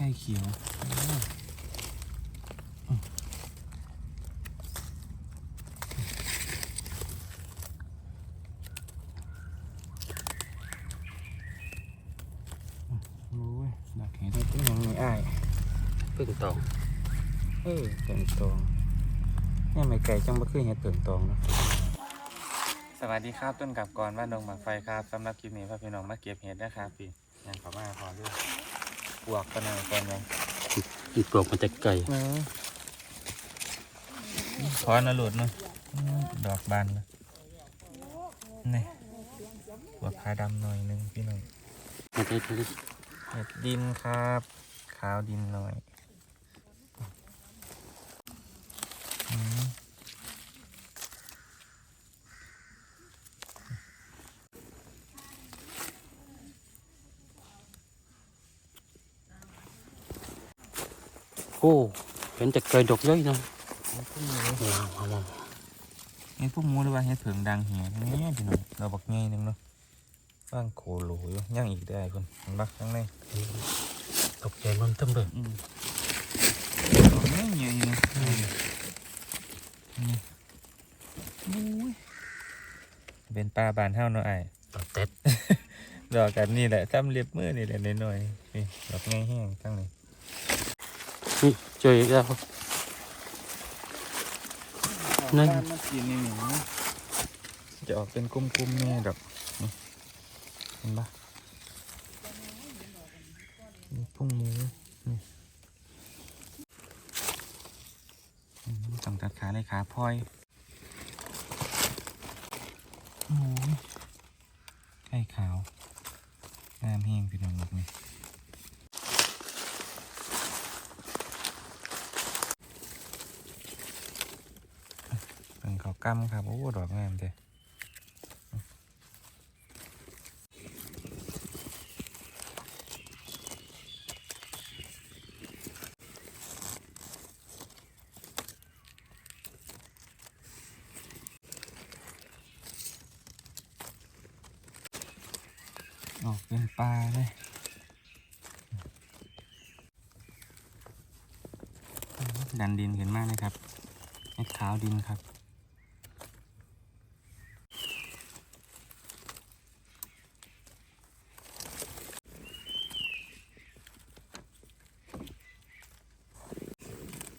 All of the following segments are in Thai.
ล้เขียวโอ้ยดอกเห็ดเป็นยังไงอ้ายพึ่งตองเออเปิ่งตองเนี่ยไม่ไก่จังบ่คือเห็ดเปิ่งตองเนาะสวัสดีครับต้นกับกรว่านดงหมากไฟครับสำหรับคลิปนี้พ่อพี่น้องมาเก็บเห็ดนะครับพี่ยังขอมาพอด้วย ปวกกันหน่อยก่อนเลยอีกปลอกมันจะไก่เนอะขอนะหลุดเนาะอืมดอกบานนะนี่ปวกขาดำหน่อยหนึงพี่น้องมันจะมันจะเห็ดดินครับ ขาวดินหน่อยอื โอ้เป็นจะไก่ดอกย่อยนะเห็ดพวกหมูว้าวว้าวว้าวเห็ดพวกหมูหรือว่าเห็ดเผิงดังเหี่ยนี่พี่น้องเราบักไงนึงเนาะว่างโคโหลอยู่ย่างอีกได้คนเห็นปะข้างในตกใจมันเต็มเลยอืมดอกเงี้ยอยู่นะนี่อุ้ยเป็นปลาบานเท่าเนาะไอ้ายตอกเต็ดดอกกันนี่แหละทำเรียบมือนี่แหละน้อยๆนี่ดอกง่ายแห้งตั้งนี่นี่ เจออีกแล้วนั่นมากินนี่หนิจะออกเป็นกุ้มๆเนี่ยดอกเห็นปะพุ่งมูนี่อืมต้องตัดขาเลยขาพลอยโอ้ยไข่ขาวงามแห้งพี่น้องบอกนี่ เป็นเขาวกำครับ โอ้ดอกงามเด้ออกเป็นปลาเลยดันดินขึ้นมากเลยครับเม็ดขาวดินครับ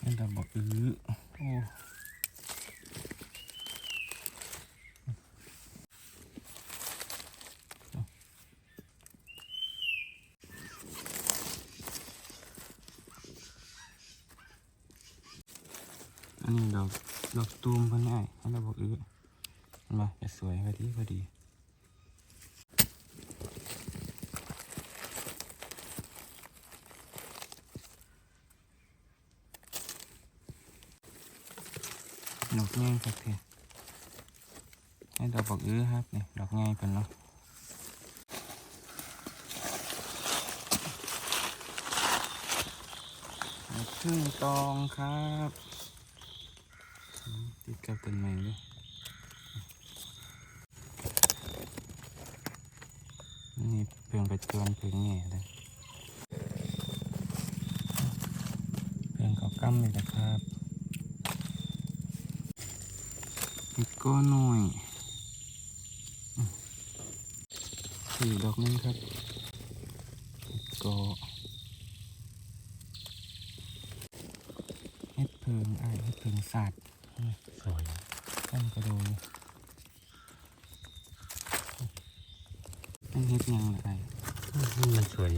นี่เราบอกอื้อโอ้อันนี้ ดอกตูมเพันไอ้ให้เราบอกอื้อเห็นปะจะสวยพอดีพอดีดอกง่ายครับเพื่ให้ดอกบอกอื้อครับนี่ดอกง่ายเป็นเนาะดอกพึ่งตองครับ กับต้นไม้เลยนี่เพิ่งไปจวนเพิ่งแง่เลยเพิ่งเขากำเลยนะครับเห็ดก้อนหน่อยสี่ดอกนึงครับเห็ดกอเห็ดเพิงอ่ายเห็ดเพิงสัตว์ สวยต้นกระโดงนั่นเห็ดหยังไงมันสวย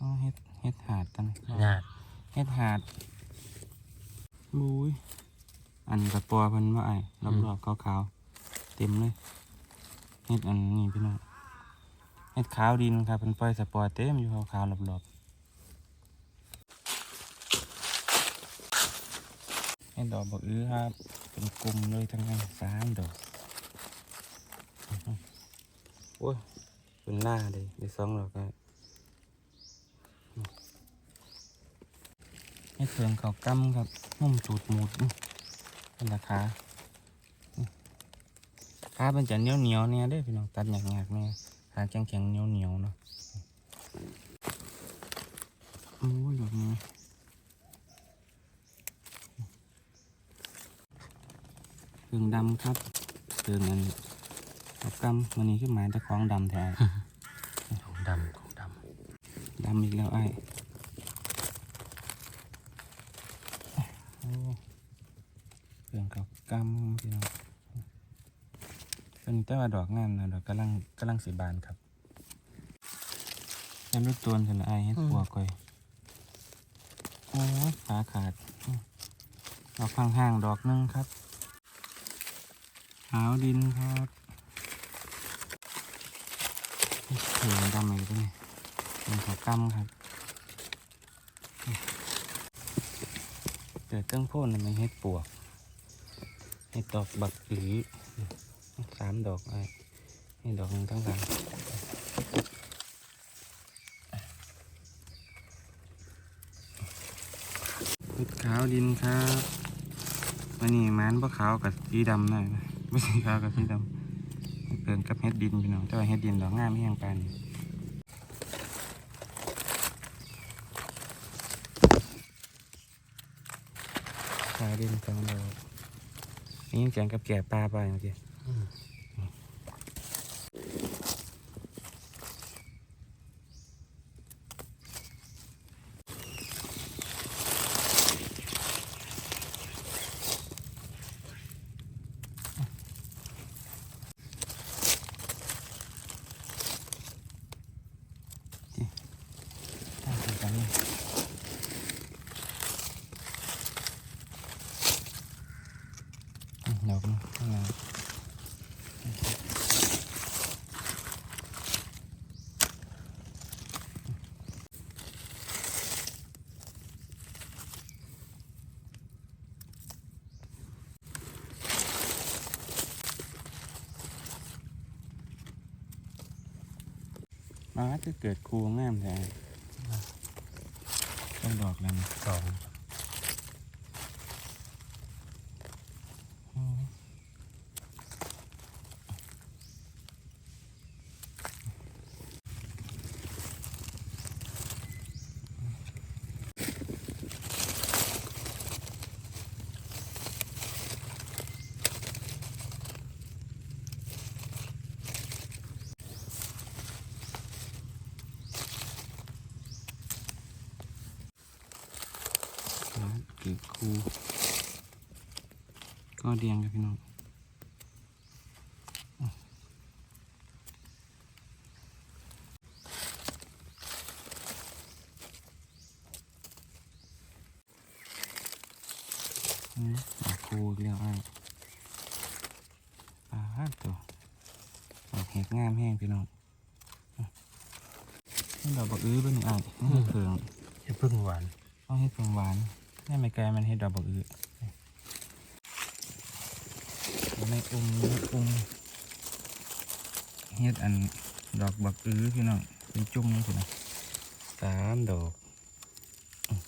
อ๋อเห็ดเห็ดหาดตันงาดเฮ็ดหาดบุ้ยอันกระปัวเพิ่นว่าไอ้รอบๆขาวๆเต็มเลยเฮ็ดอันนี้พี่น้องเฮ็ดขาวดินครับเป็นปล่อยสปอร์เต็มอยู่ขาวๆรอบๆเฮ็ ดอกบักอื้อครับเป็นกลุ่มเลยทั้งนั้นสามดอกโอ้ยเป็นหน้าเลยได้สองดอกแล้วให้เถืองเขากำครับนุ่มจูดหมูดเป็นราคานี่ขาเป็นจะเหนียวเหนียวเนี่ยเด้พี่น้องตัดหยากๆเนี่ยขาแข็งแข็งเหนียวเหนียวเนาะโอ้ยดอกนี้ เครื่องดำครับเครื่องนั้นดอกกำวันนี้ขึ้นมาแต่ของดำแท้ของดำของดดำอีกแล้วไอ้โอ้เครื่องกับกำพี่น้องเป็นแต่ว่าดอกงามนะดอกกำลังกำลังสีบานครับแล้วรูดตัวนกันไอ้ให้ปัวก่อยโอ้ยขาขาดอืมดอกพังห่างๆดอกหนึงครับหาวดินครับเขียนดำเลยปะเนี่ยเป็นขากำครับเกิดเครื่องพ่นมันเฮ็ดปวกเฮ็ดอกบักหรือสามดอกไอ้ให้ดอกหนึ่งทั้งหลังพุดขาวดินครับวันนี้มันบ่ขาวกับสีดำหน่อยนะ ไม่สีขาวกับสีดำเกินกับเฮ็ดดินพี่น้องแต่ว่าเฮ็ดดินดอกงามแห้งปานนี้ขาดินสองดอกนี่ยังเสียงกับแก่ปลาไปเมื่อกี้ตั้งกันนี่ อืมดอกนึงข้างหลัง มาจะเกิดคูงามแท้ต้องดอกแล้วสอง กิดคูก็เดียงกับพี่น้อง อืมดอกคูอีกแล้วไอ้ปลาตัวดอกเห็ดงามแห้งพี่น้องอะนี่ดอกบักอื้อเป็นไงไอ้นี่เผือง จะพึ่งหวาน ต้องให้เผืองหวานนี่ไม่ไกลมันเห็ดดอกบักอื้อไม่อุ้มไม่อุ้มเห็ด อันดอกบักอื้อพี่น้องเป็นจุ่มนี่พี่น้องสามดอกอืม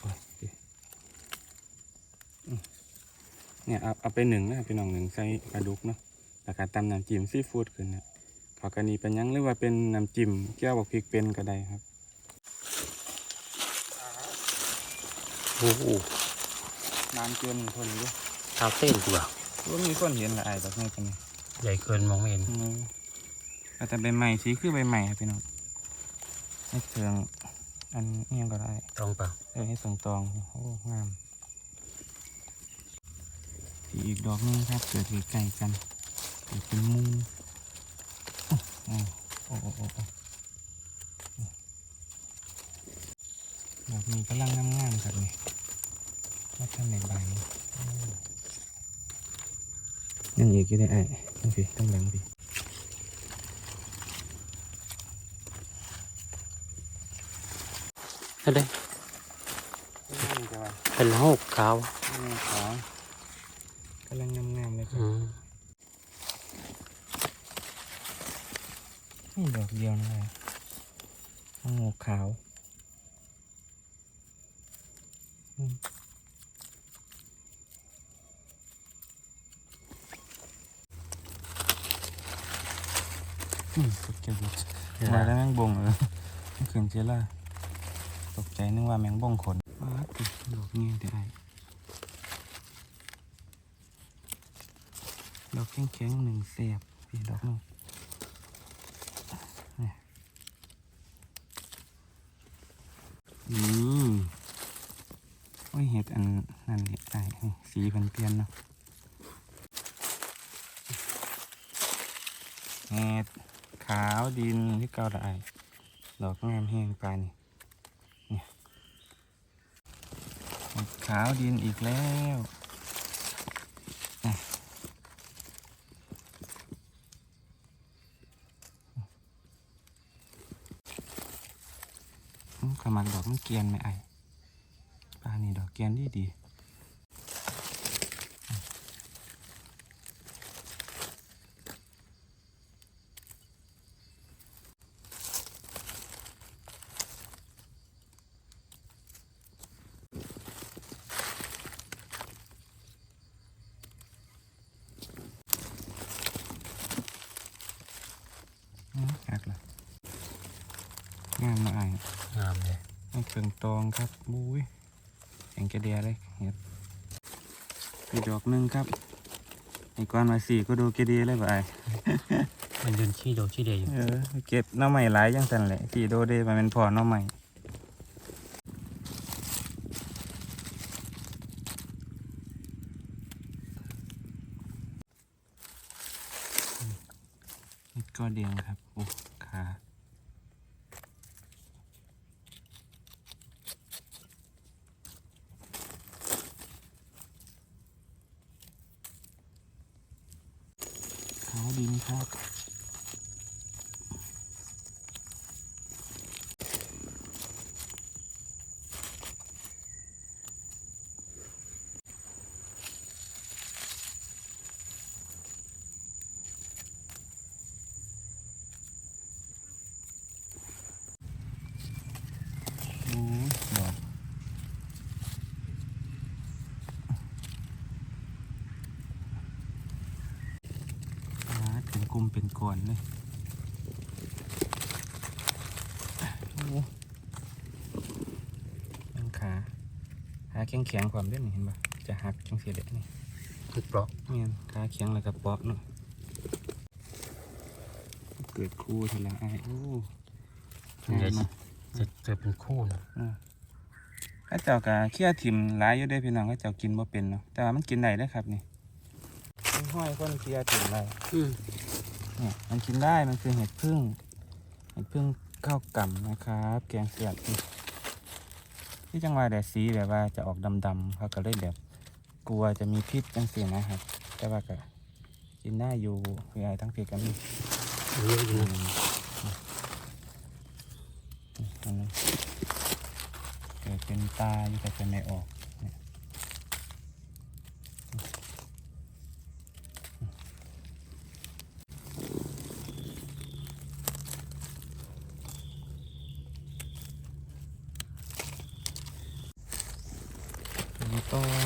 โอ้ยดิเนี่ยเอาเอาไปหนึ่งนะพี่น้องหนึ่งใส่ปลาดุกเนาะแล้วก็ตำน้ำจิ้มซีฟู้ดขึ้นนะขอกรณีเป็นหยังหรือว่าเป็นน้ำจิ้มแก้วบอกพริกเป็นก็ได้ครับโอ้โหน้ำเกินทนด้วยเท้าเต้นกูอะว่ามีคนเห็นละอายแบบนี้กันนี่ ใหญ่เกินมองไม่เห็นอืมก็แต่ใบใหม่สีคือใบใหม่ครับพี่น้องให้เถืองอันนี้ยังก็ได้ตรงเปล่าเออให้ส่งตองโอ้งามสีอีกดอกหนึงครับเกิดใกล้ๆกันเกิดเป็นหมูอ๋อโอ้โอ้โอ้โอ้ดอกนี้กำลังงามๆครับนี่ว่าท่านในใบนี่อืม ยังอีกกี่ได้ไอ้ตั้งพี่ตั้งหลังพี่อะไรนี่จะว่าเป็นหกขาวนี่ของกำลังงามๆเลยครับอืมนี่ดอกเดียวนะข้างหมกขาว อืมสุดเจ๋งมาแล้วแม่งบงเลยไม่ขืนเจล่าตกใจนึกว่าแมงบ้องขนว้าติดดอกเงี้ยได้ดอกแข็งๆหนึ่งเสียบพี่ดอกหนึงนี่อืมโอ้ยเห็ดอันนั่นเห็ดไอ้นี่สีเปลี่ยนเปลี่ยนๆเนาะเห็ด ขาวดินที่เกาได้ดอกงามแห้งปลานี่ขาวดินอีกแล้วอะอื้อขมักดอกมันเกียนไหมไอ้ปลานี่ดอกเกียนดีดีอื้อหักละงามมาไอ้ งามเลย ให้เคืองตองครับบุ้ยแข็งกระเดียเลยเห็ดอีกดอก หนึ่งครับอีกก้อนมาสี่ก็ดูกระเดียเลยบ่ไอ้มันยืนขี้โดขี้เดยอยู่เออเก็บหน้อใหม่หลายจังสันแหละสี่โดเดมาเป็นพอหน้อใหม่นี่ก็เดียงครับโอ้ขาขาวดินครับ โอ้ยดอกปลาเป็นกลุ่ มเป็นก้อนเลยโอ้ยังขาขาแข็งแข็งๆความเด่นนี่เห็นปะจะหักจังเสียเด็นี่คือเปราะเมียนขาแข็งแล้วก็เปาะเนาะเกิดคู่เทละไอ้ายโอ้ส่วนใหญ่งามสิมากจะจะเป็นคู่นะข้าเจ้าก็เคี่ยวถิ่มหลายอยู่ได้อพี่น้องข้าเจ้ากินบ่เป็นเนาะแต่ว่ามันกินได้เด้อครับนี่ห้อยคนเคี่ยวถิ่มได้อื มันกินได้มันคือเห็ดพึ่งเห็ดพึ่งข้าวกล่ำนะครับ แกงเสียบที่จังหวะแดดสีแบบว่าจะออกดำๆเขาก็เลยแบบกลัวจะมีพิษจังสีนะครับ แต่ว่าก็กินได้อยู่คือไอทั้งเพียกันนี่เยอะอยู่เกิดเป็นตาอยู่แต่จะไม่ออกเนี่ยเป็นตอง หวา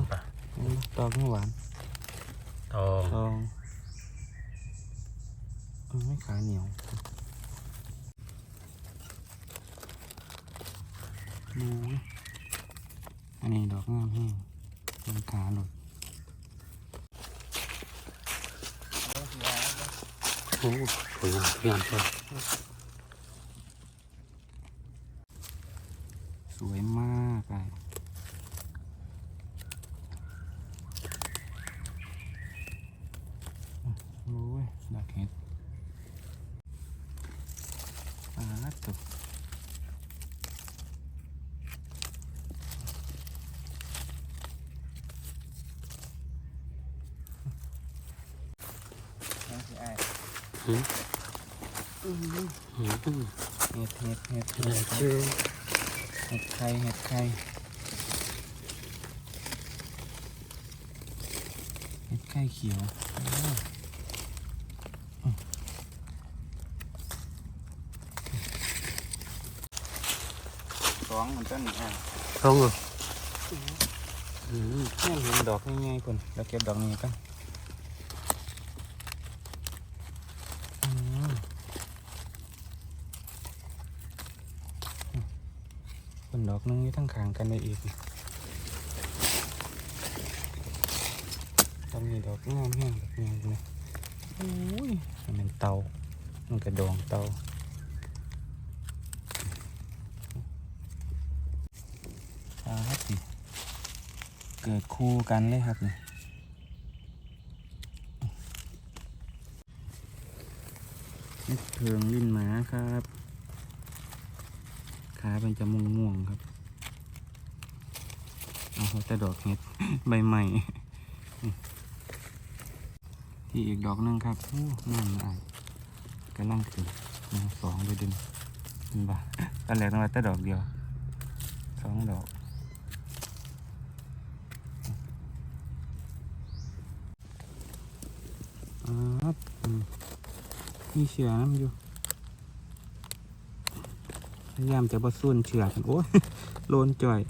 นปะ อืมตองหวาน ทอง ตองเออไม่ขาเหนียวหมูอันนี้ดอกงามแห้งเป็นขาหลุด โอ้ผลงานงามเลย สวยมากเลยโอ้ยดอกเห็ดปลาตุกนั่นสิไอ้ อืมอืม เห็ดเห็ดเห็ดเห็ด อะไรชื่อ เห็ดไข่เห็ดไข่เห็ดไข่เขียวโอ้อืมสองเหมือนกันอะทองเหรออืมแม่เห็นดอกง่ายๆคนแล้วเก็บดอกนี้กันอืมนดอกหนึงอยู่ทั้งขางกันได้อีกำนี่ดอกงามแห้งแบบนี้เลยโอ้ยมันเป็นเตามันกระดองเตาครับสิเกิดคู่กันเลยครับนี่นี่เพิงลิ้นหมาครับ ขาเป็นจะม่วงม่วงๆครับ เอาเขาแต่ดอกเห็ดใบใหม่ ที่อีกดอกหนึงครับโอ้นั่นอะกำลังขึ้นหนึ่งสองไปดึงเห็นปะตอนแรกต้องมาแต่ดอกเดียวสองดอกอ่าอืมมีเชือน้ำอยู่ พยายามจะบะส่วนเชือกกันโอ้ยโลนจ่อย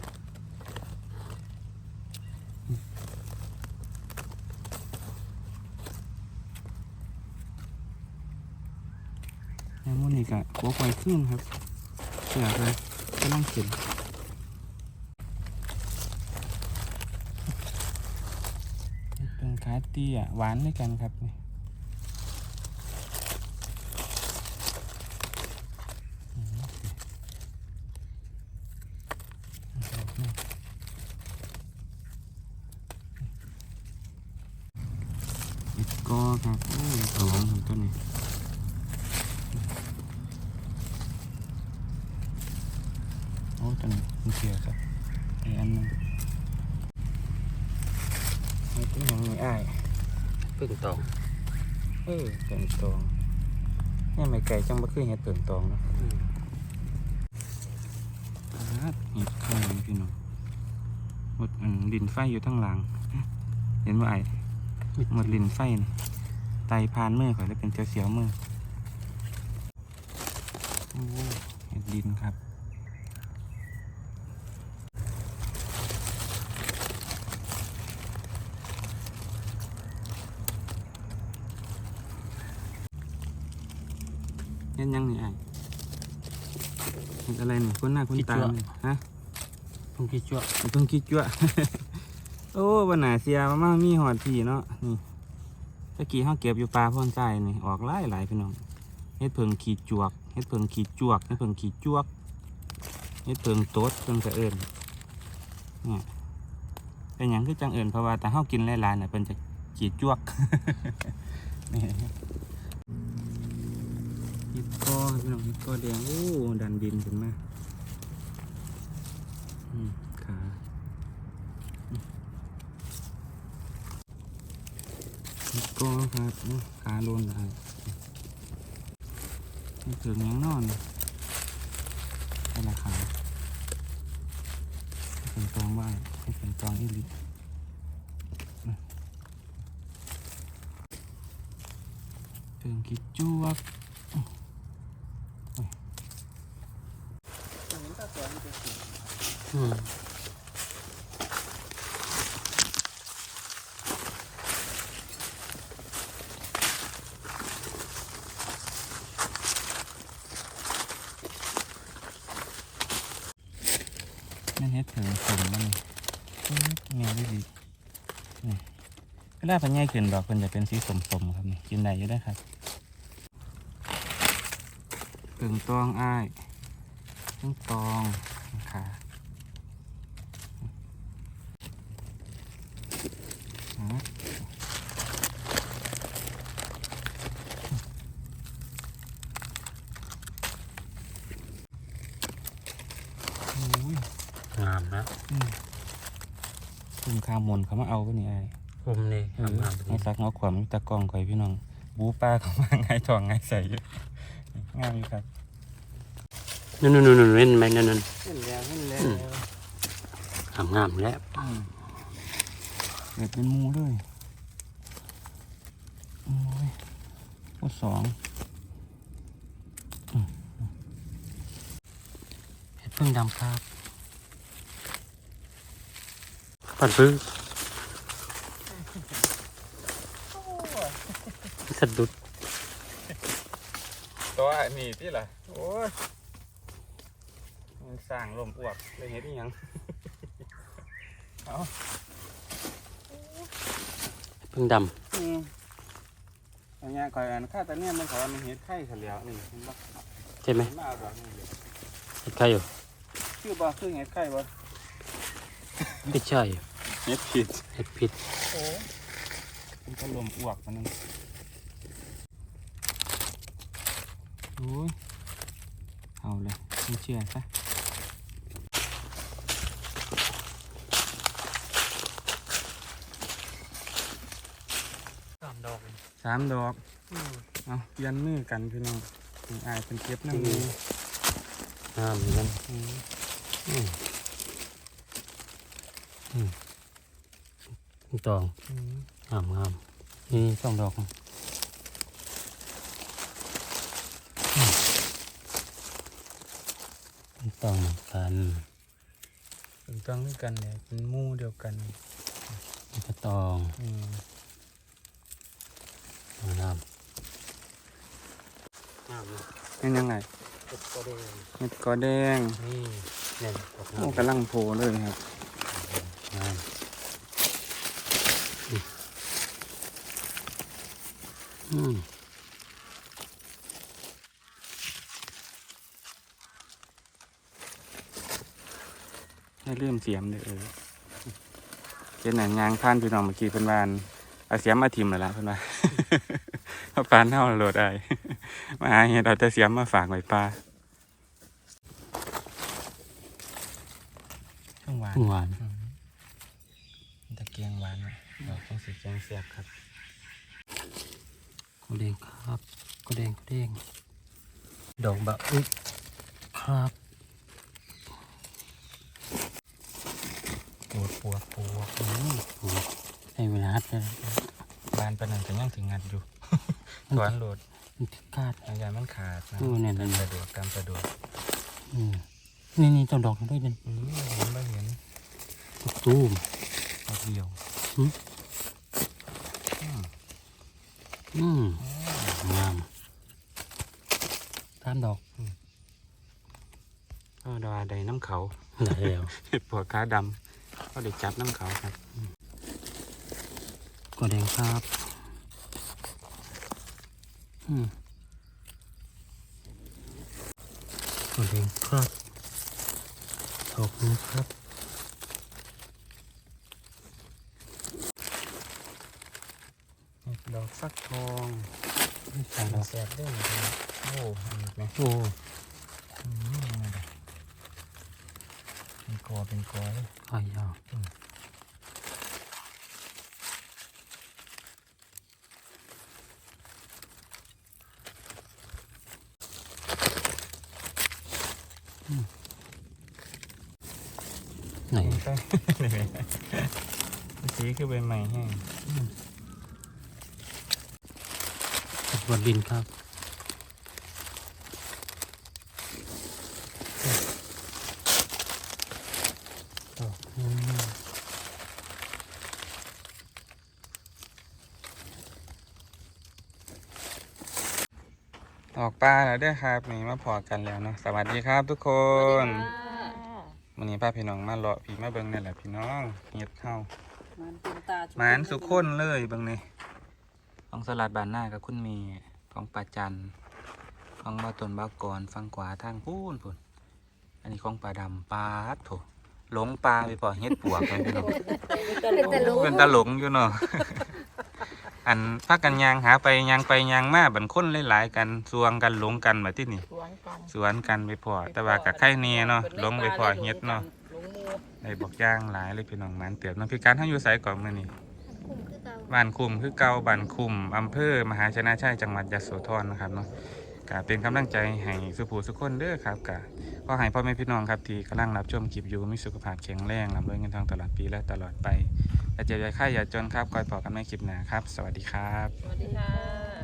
แล้วมันนี่กะโคไฟขึ้นครับเสือกเลยก็ต้องเข็นเป็นขาเตี้ยหวานด้วยกันครับนี่อิดก็ครับโอ้ยสองของต้นนี้โอ้ต้นนี้มันเสียครับอีกอันหนึงนี่เป็นอย่างนี้อ้าย พึ่งตอง เออเปิงตองเนี่ย ไม่ไก่จังบ่คือเห็ดเปิงตองเนาะครับเห็ดไข่พี่น้องหมดอันดินไฟอยู่ทั้งหลัง เห็นว่าไอ้หมดลินไฟนี่ไตพานมือข่อยแล้วเป็นเสียวเสียวๆมือโอ้เห็ดดินครับ เห็นยังนี่ไอ้เห็นอะไรนี่คนหน้าคนตานี่ฮะพึ่งกี่ชั่วเพิ่งคิดจ้วโอ้วันหนาเสียมามามีหอดพี่เนาะนี่ตะกี้เขาเก็บอยู่ปลาพ่นใจนี่ออกหลายหลายพี่น้องเฮ็ดเพิงขีดจวกเฮ็ดเพิงขีดจวกเฮ็ดเพิงขีดจวกเฮ็ดเพิงโต๊ดเพิงกระเอิญเนี่ยเป็นอย่างคือจังเอิญเพราะว่าแต่เขากินหลายๆเนี่ยเป็นจะขีดจวกนี่ ฮิปโก้ครับพี่น้องฮิปโก้อแดงโอ้ดันดินขึ้นมาอืมขาฮิปโก้อครับขาโลนอะไรนี่ถึงยังนอนเป็นราคาเป็นตองไหวให้เป็นตองอีหลิอืมถึงกิดจวก อืมนั่นเฮ็ดถิงสมมันเงี้ยดีดีนี่เวลาพันใหญ่ขึ้นดอกเพิ่นจะเป็นสีสมๆครับนี่กินได้อยู่ได้ครับเถิงตองอ้าย เถิงตองขาฮะโอ้ยงามนะคุณข้ามมนเขามาเอาปะเนี่ยไอ้ผมนี่งามงามไอ้ซักเอาขวามตะกล้องข่อยพี่น้อง บูปลาเขามาไงทองไงใส่อยู่ง่ายอยู่ครับ นู่นนู่นนู่นเว้นไหมนั่นนั่นเห็นแล้วเห็นแล้วงามงามแล้วเกิดเป็นหมูเลยโอ้ยโอ้สองเห็ดพึ่งดำครับปัดพึ่งสะดุดตัวนี่ที่ล่ะโอ้ยโอ้ มันสร้างลมอ้วกเลยเห็นอีหยังเอาพึ่งดอืมอันเนี้ยก่อยอันข้าแต่เนี่ยมันขอมันเห็ดไข่เฉลียวนี่เห็นปะำใช่ไหมเห็นมาเอาดอกนี่เลยเห็ดไข่อยู่ชื่อบ่คือเห็ดไข่บ่ไม่ใช่เห็ดผิดเห็ดพิษโอ้มันก็ลมอ้วกมันนึงโอ้ยเอาเลยไม่เชื่อซะ สามดอก สามดอกเอาเปลี่ยนมือกันพี่น้องนี่อายเป็นเก็บน้ำมืองามเหมือนกันอืมอืมอืมตองอืมงามงามนี่สองดอกอืมตองเหมือนกันเป็นต้องด้วยกันเนี่ยเป็นหมู่เดียวกันนี่ก็ตองอืม งามงามเลยเป็นยังไงเห็ดก็ได้เห็ดกอแดงนี่เนี่ยดอกงาโอ้มกำลังโผล่เลยครับงามอืมให้ลืมเสียมเลยเออเป็นหนังยางผ่านพี่น้องเมื่อกี้เพิ่นวาอัน เอาเสียมมาทิมเลยละเพิ่นว่าเอาปานเท่าโหลดได้มาหาเห็ดเอาแต่เสียมมาฝากไว้ปลาช่วงหวานหวานอืมตะเกียงหวานนะดอกจังสีแกงเสียบครับก็แดงครับก็แดงก็แดงดอกบะอึกครับปวดปวดปวดอืมโอ้ให้เวลาฮัดเลยบานปานนันก็ยังถึงงัดอยู่ถอนโหลดมันถึงคาดอาญามันขาดนะโอ้เนี่ยนั่นสะดวกกำสะดวกอืมนี่นี่ต้องดอกนั้นด้วยเป็นอืมเห็นบ่เห็นดอกตูมดอกเดียวหืมอืมอืมงามตามดอกก็ดาใดน้ำเขาได้แล้วเห็ดปวดขาดำก็ได้จับน้ำเขาครับ ก็แดงครับอืมก็แดงครับดอกนี้ครับเห็ดดอกฟักทองใส่ดอกแสบด้วยโอ้อันนี้ไหมโอ้อืมยังไงล่ะเป็นกอเป็นกอเลยขายยาว ไหนใช่สีคือใบใหม่แห้งบนดินครับ ดอก อืม ออก ปลาแล้วเด้วยครับนี่มาพอกันแล้วเนาะสวัสดีครับทุกคนวันนี้พาพี่น้องมาเลาะพี่มาเบิ่งนี่แหละพี่น้องเฮ็ดเฮามันเป็นตาหมานสุกคนเลยเบิ่งนี่ของสลัดบานหน้ากับคุณเมีของปลาจันของบาตนบากรฟังขวาทางพูนพุ่นอันนี้ของปลาดำปลาดโถหลงปลาไปพอเฮ็ดปวกเลยพี่น้องเป็นตาลูกเป็นตาหลงอยู่เนาะ อันพากันยางหาไปยางไปยางมาบันคนหลายๆกันสวงกันหลงกันมาที่นี่ สวนกันสวนกันไปพอแต่ว่ากับไข่เนียเนาะลงไปพอเฮ็ดเนาะหลงมูได้บอกย่างหลายเลยพี่น้องหมันเตือบเนาะพี่การท่านอยู่ไสก่อนมื้อนี้คุมคือเก่าบ้านคุมคือเก่าบ้านคุมอำเภอมหาชนะชัยจังหวัดยโสธรนะครับเนาะ ก็เป็นกำลังใจให้สุภูสุขคนเด้อครับกะก็ให้พ่อแม่พี่น้องครับที่กำลังรับชมคลิปอยู่มีสุขภาพแข็งแรงร่ำรวยเงินทองตลอดปีและตลอดไปและเจ็บอย่าไข้อย่าจนครับคอยปลอกกันไม่คลิปหนาครับ สวัสดีครับ สวัสดีค่ะ